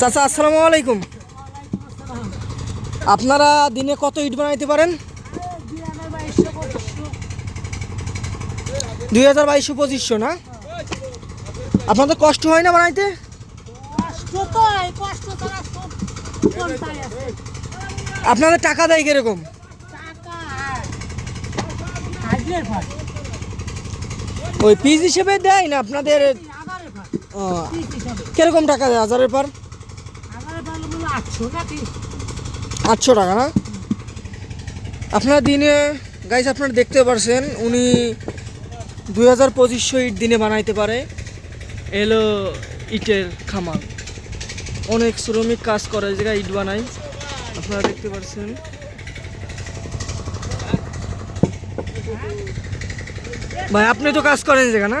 চাচা, আসসালামু আলাইকুম। আপনারা দিনে কত ইট বানাইতে পারেন? দুই হাজার বাইশশো পঁচিশশো, না? আপনাদের কষ্ট হয় না বানাইতে? আপনাদের টাকা দেয় কীরকম? ওই পিস হিসেবে দেয় না আপনাদের ও, কীরকম টাকা দেয় হাজারের পর? আটশো টাকা না? আপনারা দিনে গাইজ আপনারা দেখতে পারছেন উনি দুই হাজার পঁচিশশো ইট দিনে বানাইতে পারে। এলো ইটের খামার। অনেক শ্রমিক কাজ করে এই জায়গায় ইট বানাই আপনারা দেখতে পারছেন। ভাই আপনি তো কাজ করেন জায়গা না?